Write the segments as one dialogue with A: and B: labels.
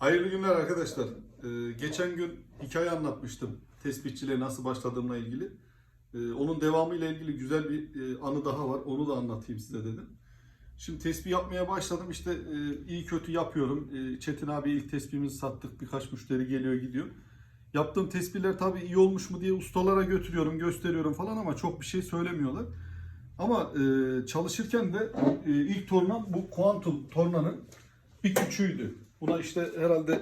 A: Hayırlı günler arkadaşlar. Ee, geçen gün hikaye anlatmıştım tespitçiliğe nasıl başladığımla ilgili. Ee, onun devamıyla ilgili güzel bir e, anı daha var. Onu da anlatayım size dedim. Şimdi tespih yapmaya başladım. İşte e, iyi kötü yapıyorum. E, Çetin abi ilk tespihimizi sattık. Birkaç müşteri geliyor gidiyor. Yaptığım tespihler tabii iyi olmuş mu diye ustalara götürüyorum, gösteriyorum falan ama çok bir şey söylemiyorlar. Ama e, çalışırken de e, ilk tornam bu Quantum tornanın bir küçüğüydü. Buna işte herhalde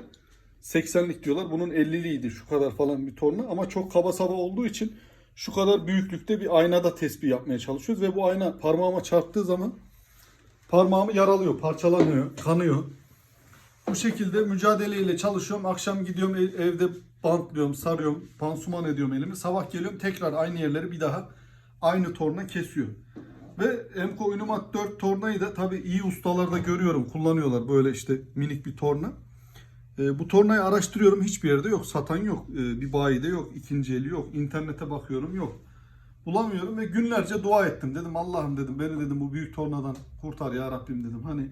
A: 80'lik diyorlar. Bunun 50'liydi şu kadar falan bir torna ama çok kaba saba olduğu için şu kadar büyüklükte bir aynada tespih yapmaya çalışıyoruz ve bu ayna parmağıma çarptığı zaman parmağımı yaralıyor, parçalanıyor, kanıyor. Bu şekilde mücadeleyle çalışıyorum. Akşam gidiyorum ev- evde bantlıyorum, sarıyorum, pansuman ediyorum elimi. Sabah geliyorum tekrar aynı yerleri bir daha aynı torna kesiyor. Ve Emco Unimat 4 tornayı da tabii iyi ustalarda görüyorum. Kullanıyorlar böyle işte minik bir torna. Ee, bu tornayı araştırıyorum. Hiçbir yerde yok. Satan yok. Ee, bir bayide yok. ikinci eli yok. İnternete bakıyorum yok. Bulamıyorum ve günlerce dua ettim. Dedim Allah'ım dedim beni dedim bu büyük tornadan kurtar ya Rabbim dedim. Hani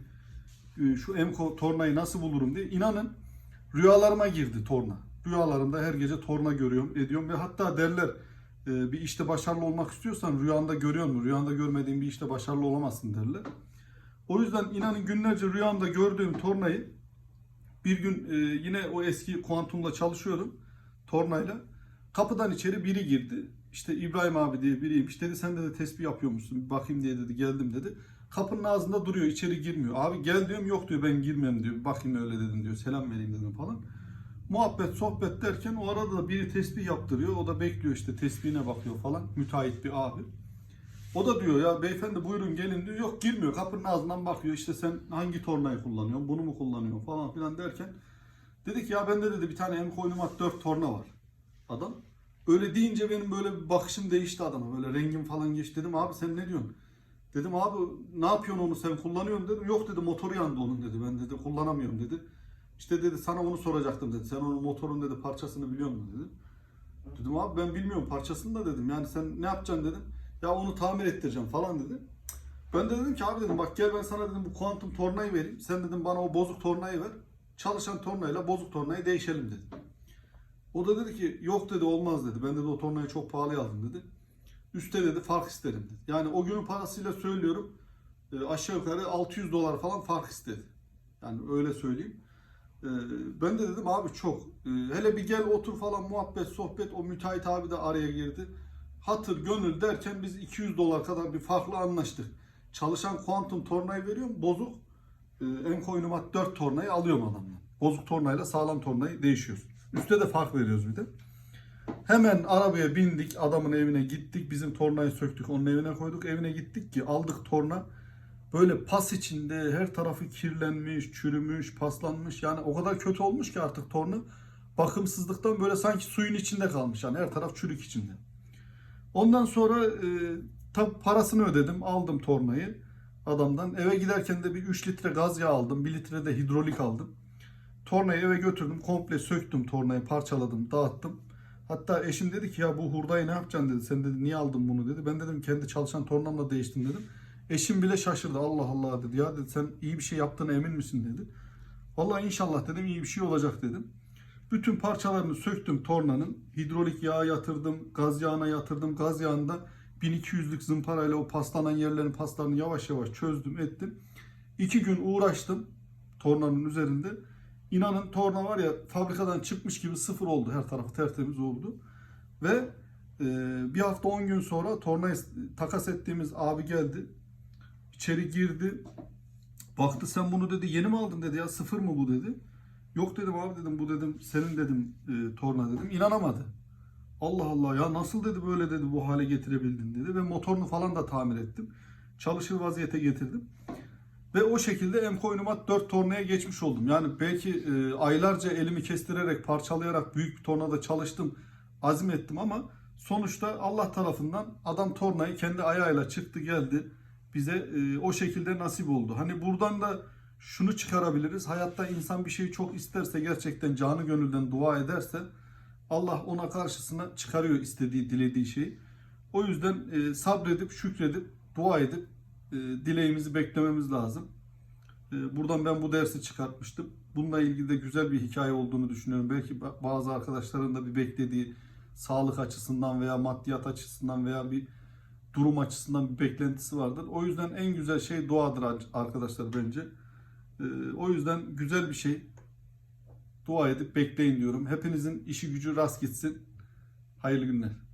A: e, şu Emco tornayı nasıl bulurum diye. İnanın rüyalarıma girdi torna. Rüyalarımda her gece torna görüyorum, ediyorum ve hatta derler e, bir işte başarılı olmak istiyorsan rüyanda görüyor mu? Rüyanda görmediğin bir işte başarılı olamazsın derler. O yüzden inanın günlerce rüyamda gördüğüm tornayı bir gün e, yine o eski kuantumla çalışıyordum tornayla. Kapıdan içeri biri girdi. İşte İbrahim abi diye biriymiş. Dedi sen de tespih yapıyormuşsun. Bir bakayım diye dedi. Geldim dedi. Kapının ağzında duruyor. içeri girmiyor. Abi gel diyorum. Yok diyor ben girmem diyor. Bakayım öyle dedim diyor. Selam vereyim dedim falan. Muhabbet sohbet derken o arada da biri tespih yaptırıyor. O da bekliyor işte tespihine bakıyor falan. Müteahhit bir abi. O da diyor ya beyefendi buyurun gelin diyor. Yok girmiyor. Kapının ağzından bakıyor. İşte sen hangi tornayı kullanıyorsun? Bunu mu kullanıyorsun falan filan derken. Dedik ya bende dedi bir tane Emco Unimat 4 torna var. Adam. Öyle deyince benim böyle bir bakışım değişti adama. Böyle rengim falan geçti. Dedim abi sen ne diyorsun? Dedim abi ne yapıyorsun onu sen kullanıyorsun dedim. Yok dedi motoru yandı onun dedi. Ben dedi kullanamıyorum dedi. İşte dedi sana onu soracaktım dedi. Sen onun motorun dedi parçasını biliyor musun dedi. Dedim abi ben bilmiyorum parçasını da dedim. Yani sen ne yapacaksın dedim. Ya onu tamir ettireceğim falan dedi. Ben de dedim ki abi dedim bak gel ben sana dedim bu kuantum tornayı vereyim. Sen dedim bana o bozuk tornayı ver. Çalışan tornayla bozuk tornayı değişelim dedi. O da dedi ki yok dedi olmaz dedi. Ben dedi o tornayı çok pahalıya aldım dedi. Üste dedi fark isterim dedi. Yani o günün parasıyla söylüyorum e, aşağı yukarı 600 dolar falan fark istedi. Yani öyle söyleyeyim. E, ben de dedim abi çok. E, hele bir gel otur falan muhabbet sohbet o müteahhit abi de araya girdi. Hatır gönül derken biz 200 dolar kadar bir farklı anlaştık. Çalışan kuantum tornayı veriyorum bozuk. E, Emco Unimat 4 tornayı alıyorum adamdan. Bozuk tornayla sağlam tornayı değişiyoruz. Üste de fark veriyoruz bir de. Hemen arabaya bindik, adamın evine gittik. Bizim tornayı söktük, onun evine koyduk. Evine gittik ki aldık torna. Böyle pas içinde her tarafı kirlenmiş, çürümüş, paslanmış. Yani o kadar kötü olmuş ki artık torna. Bakımsızlıktan böyle sanki suyun içinde kalmış. Yani her taraf çürük içinde. Ondan sonra e, tabi parasını ödedim. Aldım tornayı adamdan. Eve giderken de bir 3 litre gaz yağı aldım. 1 litre de hidrolik aldım. Tornayı eve götürdüm. Komple söktüm tornayı, parçaladım, dağıttım. Hatta eşim dedi ki ya bu hurdayı ne yapacaksın dedi. Sen dedi niye aldın bunu dedi. Ben dedim kendi çalışan tornamla değiştim dedim. Eşim bile şaşırdı. Allah Allah dedi. Ya dedi sen iyi bir şey yaptığına emin misin dedi. Vallahi inşallah dedim iyi bir şey olacak dedim. Bütün parçalarını söktüm tornanın. Hidrolik yağa yatırdım, gaz yağına yatırdım. Gaz yağında 1200'lük zımparayla o paslanan yerlerin paslarını yavaş yavaş çözdüm ettim. İki gün uğraştım tornanın üzerinde. İnanın torna var ya fabrikadan çıkmış gibi sıfır oldu. Her tarafı tertemiz oldu. Ve e, bir hafta 10 gün sonra tornayı takas ettiğimiz abi geldi. İçeri girdi. Baktı sen bunu dedi yeni mi aldın dedi ya sıfır mı bu dedi. Yok dedim abi dedim bu dedim senin dedim e, torna dedim. İnanamadı. Allah Allah ya nasıl dedi böyle dedi bu hale getirebildin dedi. Ve motorunu falan da tamir ettim. Çalışır vaziyete getirdim. Ve o şekilde Emco Unimat 4 tornaya geçmiş oldum. Yani belki e, aylarca elimi kestirerek, parçalayarak büyük bir tornada çalıştım, azim ettim ama sonuçta Allah tarafından adam tornayı kendi ayağıyla çıktı geldi. Bize e, o şekilde nasip oldu. Hani buradan da şunu çıkarabiliriz. Hayatta insan bir şeyi çok isterse gerçekten canı gönülden dua ederse Allah ona karşısına çıkarıyor istediği, dilediği şeyi. O yüzden e, sabredip, şükredip, dua edip e, dileğimizi beklememiz lazım. E, buradan ben bu dersi çıkartmıştım. bununla ilgili de güzel bir hikaye olduğunu düşünüyorum. Belki ba- bazı arkadaşların da bir beklediği sağlık açısından veya maddiyat açısından veya bir durum açısından bir beklentisi vardır. O yüzden en güzel şey duadır ar- arkadaşlar bence. Ee, o yüzden güzel bir şey. Dua edip bekleyin diyorum. Hepinizin işi gücü rast gitsin. Hayırlı günler.